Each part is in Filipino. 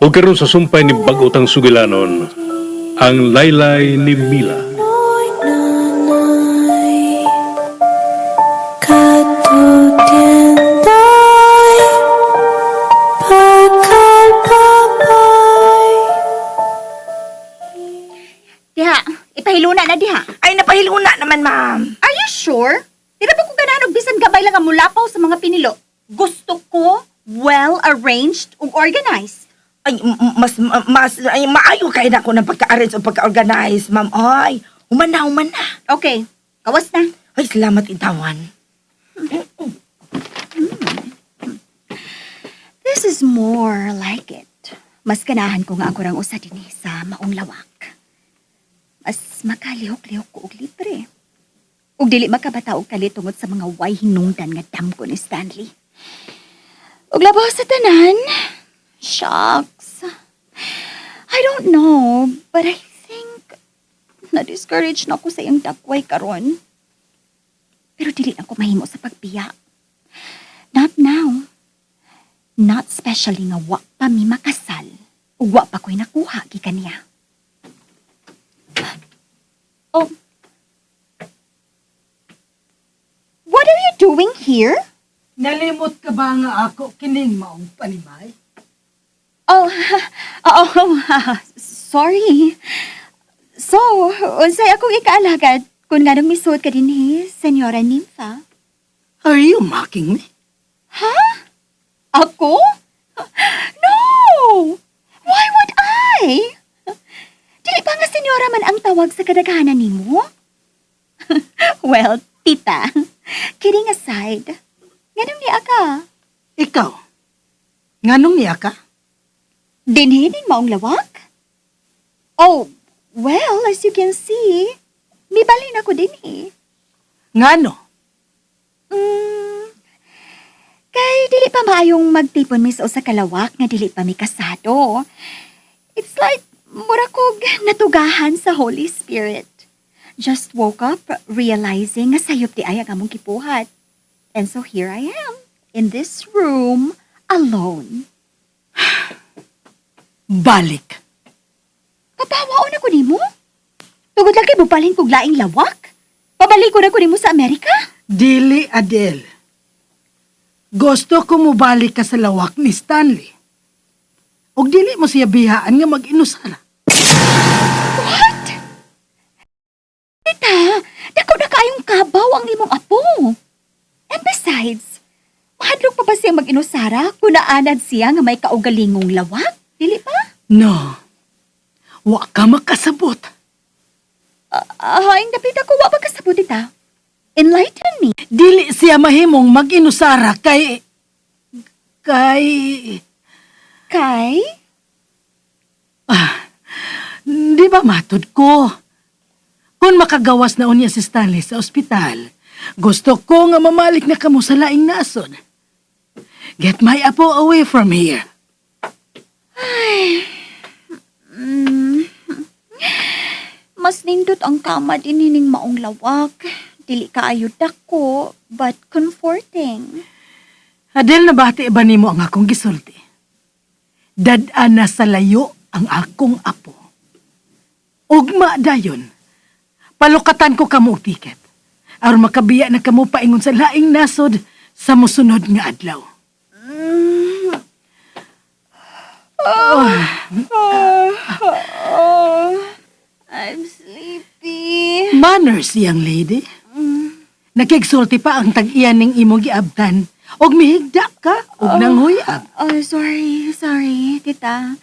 O karon sa sumpay ni bagotang sugilanon, ang laylay ni Mila. Diha, ipahiluna na diha. Ay, napahiluna naman, ma'am. Are you sure? Di na ba kung gananog bisan gabay lang ang mulapaw sa mga pinilo? Gusto ko well-arranged ug organized. Ay, mas, mas, ay, maayo kayo na ako ng pagka-arrange o pagka-organize, ma'am. Ay, human na, na. Okay, kawas na. Ay, salamat, itawan. This is more like it. Mas ganahan ko nga ako rang usa dinhi sa maong lawak. Mas makalihok-lihok ko og libre. Ug dili makabata og kalit tungod sa mga way hinungdan nga damko ni Stanley. Ug labaw sa tanan, shucks. I don't know, but I think na-discourage na ako sa iyang dakway karon. Pero dili na ako mahimo sa pagbiya. Not now. Not especially nga wa pa mi makasal wa pa ko'y nakuha gikan niya. Oh. What are you doing here? Nalimot ka ba nga ako kining maong panimay? Oh, oh, sorry. So, unsay akong ikaalagad kung ganong misuot ka dinhi, Senyora Nympha? Are you mocking me? Ha? Ako? No! Why would I? Dili pa nga senyora man ang tawag sa kadaghanan nimo? well, tita, kidding aside, ganun niya ka. Ikaw? Nganong niya ka? Dinhi din maong lawak? Oh, well, as you can see, may balin ako dinhi. Ngano? Mm, kay dili pa maayong magtipon mi sa usa ka lawak nga dili pa mi kasado. It's like mura kog natugahan sa Holy Spirit. Just woke up realizing nga sayop di ay ang among kipuhat. And so here I am in this room alone. Balik. Papawaon ako nimo? Tugod lang kay bubalhin kog laing lawak? Pabalik ko na ko nimo sa Amerika? Dili, Adele. Gusto ko mo balik ka sa lawak ni Stanley. Og dili mo siya bihaan nga mag-inusara. What? Tita, dako na kayong kabaw ang imong apo. And besides, mahadlok pa ba siya mag-inusara kung naanad siya nga may kaugalingong lawak? Dili pa? No. Wa ka makasabot. Ah, ang napita ko, wa ba kasabot, tita? Enlighten me. Dili siya mahimong mag-inusara kay... Kay... Kay? Ah, di ba matod ko? Kung makagawas na unya si Stanley sa ospital, gusto ko nga mamalik na kamo sa laing nasod. Get my apo away from here. Mm. Mas nindot ang kama din hining maong lawak. Dili kaayo dako, but comforting. Adel na bati ba nimo ang akong gisulti? Dadaan na sa layo ang akong apo. Ugma dayon. Palukatan ko kamo tiket. aron makabiya na kamo paingon sa laing nasod sa musunod nga adlaw. Oh, I'm sleepy. Manners, young lady. Nakigsulti pa ang tag-iyan ning imong giabtan. Og mihigda ka, og nanghuyab. Oh, sorry, sorry, tita.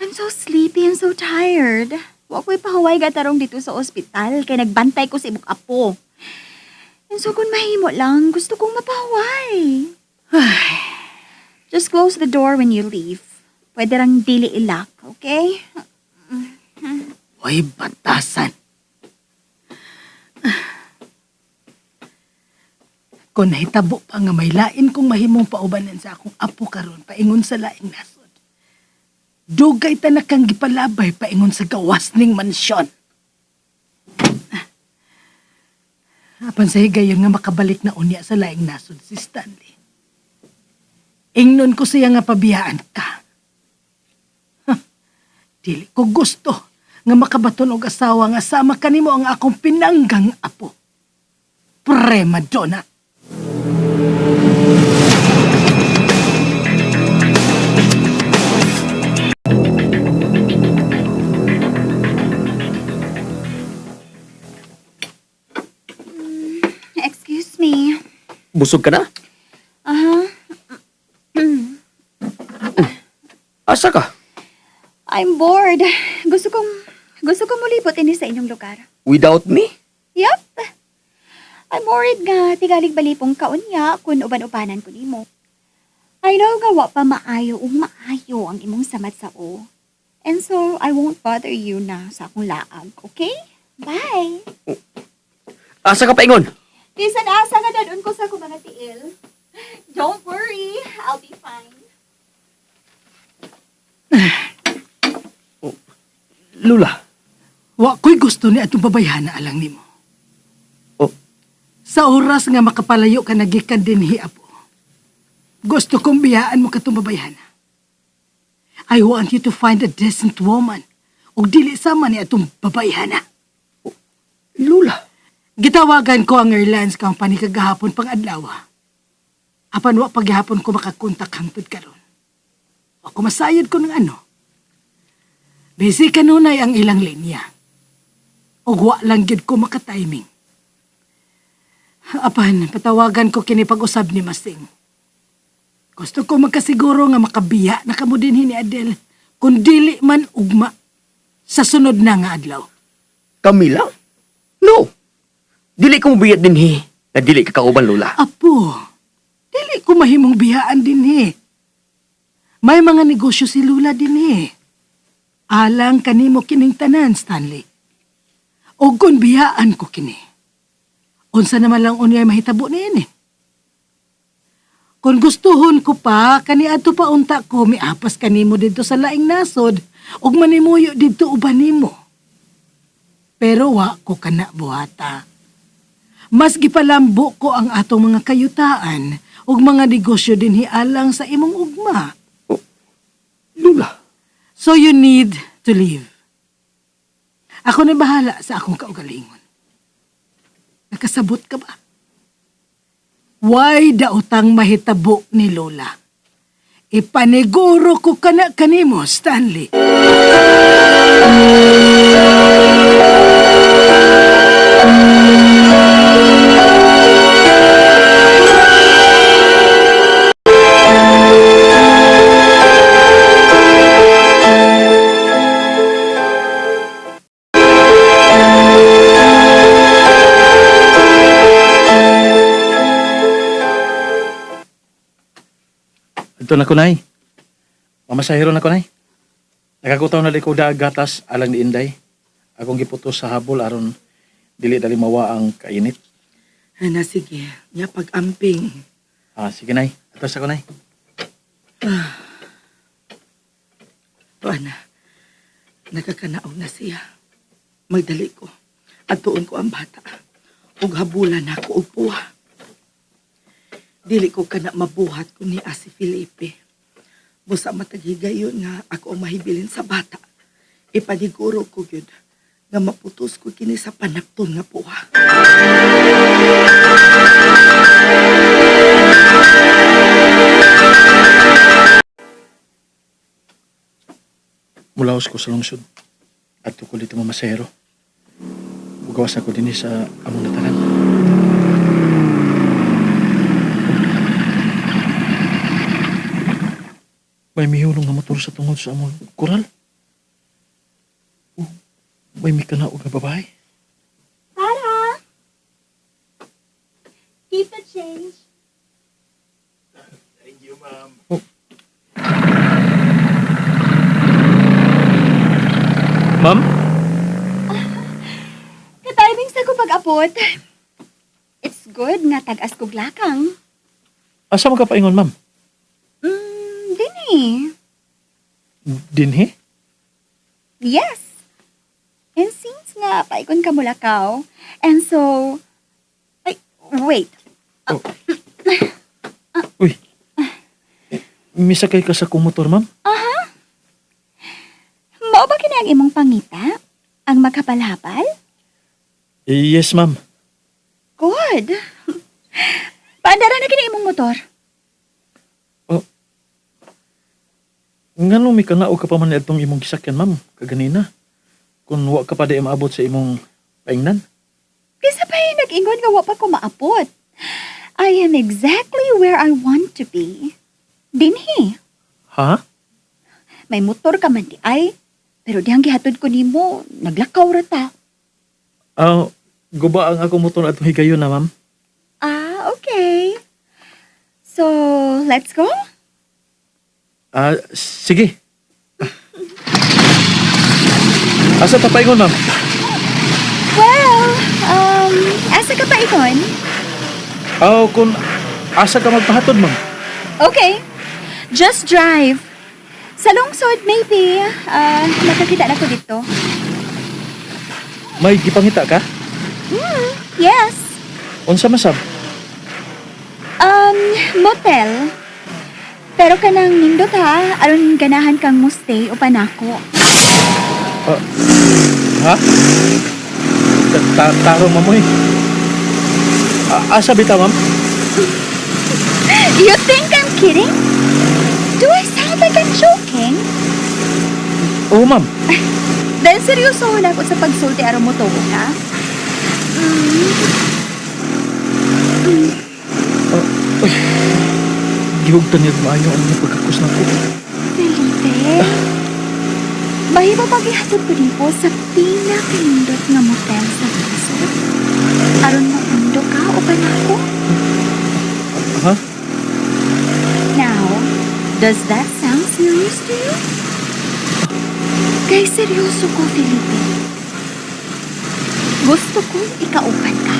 I'm so sleepy and so tired. Wa ko'y pahuway gatarong dito sa ospital kay nagbantay ko sa imong apo. And so kung mahimo lang, gusto kong mapahuway. Just close the door when you leave. Pwede rang dili ilak, okay? Oy, batasan. Kung nahitabo pa nga may lain kong mahimong paubanan sa akong apo karon paingon sa laing nasod. Dugay ta na kang gipalabay paingon sa gawas ning mansyon. Apan sa higayon nga makabalik na unya sa laing nasod si Stanley. Ingnon ko siya nga pabiyaan ka. Dili ko gusto nga makabaton og asawa nga sama kanimo ang akong pinanggang apo. Prema donna. Excuse me. Busog ka na? Aha. Asa ka? I'm bored. Gusto kong gusto kong mulipot ini sa inyong lugar. Without me? Yup. I'm worried nga tigalig balipong kaunya kung uban-ubanan ko nimo. I know nga wa pa maayo ug maayo ang imong samat sa o. And so, I won't bother you na sa akong laag, okay? Bye! Asa ka paingon? Bisan asa nga dadun ko sa akong mga tiil. Don't worry, I'll be fine. Lula. Wa ko'y gusto ni atong babayhana alang nimo. Oh. Sa oras nga makapalayo ka nagikan dinhi apo. Gusto kong biyaan mo katong babayhana. I want you to find a decent woman. Ug dili sama ni atong babayhana. Lula. Gitawagan ko ang airlines company kagahapon pang adlaw. Apan wa paghapon ko makakontak hangtod karon. Ako masayod ko ng ano. Busy kanunay ang ilang linya. Ug wa lang gid ko makatiming. Apan, patawagan ko kini pag-usab ni Masing. Gusto ko magkasiguro nga makabiya na kamo dinhi ni Adele kung dili man ugma sa sunod na nga adlaw. Camila? No. Dili ko mabiyat din hi. Na dili ka kauban, Lula. Apo, dili ko mahimong biyaan din eh. May mga negosyo si Lula din eh. Alang kanimo kining tanan, Stanley. O kung biyaan ko kini. Unsa naman lang unyay mahitabo niyan eh. Kung gustuhon ko pa, kani ato pa unta ko, miapas kanimo dito sa laing nasod, ug manimuyo dito uban nimo. Pero wa ko kana buhata. Mas gipalambo ko ang atong mga kayutaan ug mga negosyo din hialang sa imong ugma. Lula. So you need to leave. Ako na bahala sa akong kaugalingon. Nakasabot ka ba? Why daotang mahitabo ni Lola? Ipaniguro ko kana kanimo, Stanley. Ito na kunay. Mamasahiro na kunay. Nakakutaw na da gatas alang ni Inday. Akong giputos sa habol aron dili dali mawa ang kainit. Ana, sige. Nya pag-amping. Ah, sige nay. Ato sa kunay. O ana, nakakanaog na siya. Magdali ko. At tuon ko ang bata. Ug habulan ako og puwa. Dili ko kana mabuhat ko ni Asi Felipe. Busa mataghigayon nga ako mahibilin sa bata. Ipaniguro ko yun nga maputos ko kini sa panakton nga puwa. Mulaos ko sa lungsod. At ko dito mamasahiro. Ugawas ako din sa among natanan. May mihulong nga motor sa tungod sa among koral. Oh, may mikanaog nga babae. Tara! Keep the change. Ma'am? Ka-timing sa ko pag-apot. It's good nga tag-as kog lakang. Asa mo ka paingon, ma'am? Dini. Dinhi? Yes. And since nga paikon ka mulakaw, and so... Ay, wait. Uy. Misakay ka sa kong motor, ma'am? Mao ba ang imong pangita? Ang magkapalhapal? Yes, ma'am. Good. Paandara na kini imong motor. Nga no, may kanao ka pa man itong imong gisakyan, ma'am, kaganina. Kung wa ka pa di maabot sa imong paingnan. Kaysa pa yung nag-ingon nga wa pa ko maapot. I am exactly where I want to be. Dinhi. Ha? May motor ka man di ay. Pero dihang gihatod ko nimo, naglakaw ra ta. Ah, guba ang akong motor at higayon na, ma'am. Ah, okay. So, let's go? Ah, sige. Asa pa paingon, ma'am? Well, um, asa ka pa ikon? Ah, kung asa ka magpahatod, ma'am. Okay. Just drive. Sa lungsod, maybe. Ah, nakakita na ko dito. May gipangita ka? Yes. Unsa masab? Um, motel. Pero kanang nindot ha, aron ganahan kang mo stay o panako. Ha? Ta- ta- Taro, mamoy. Ah, asa bita, ma'am? You think I'm kidding? Do I sound like I'm joking? Oo, ma'am. Dahil seryoso na ako sa pagsulti aron mo tuwo ka? Gihugtan niya maayo ang mga pagkakus na ko. Felipe, mahimo paghihatod ko dito sa pinakalindot nga motel sa lungsod. Aron mo undo ka o panako? Ha? Now, does that sound serious to you? Kay seryoso ko, Felipe. Gusto ko ikaupan ka.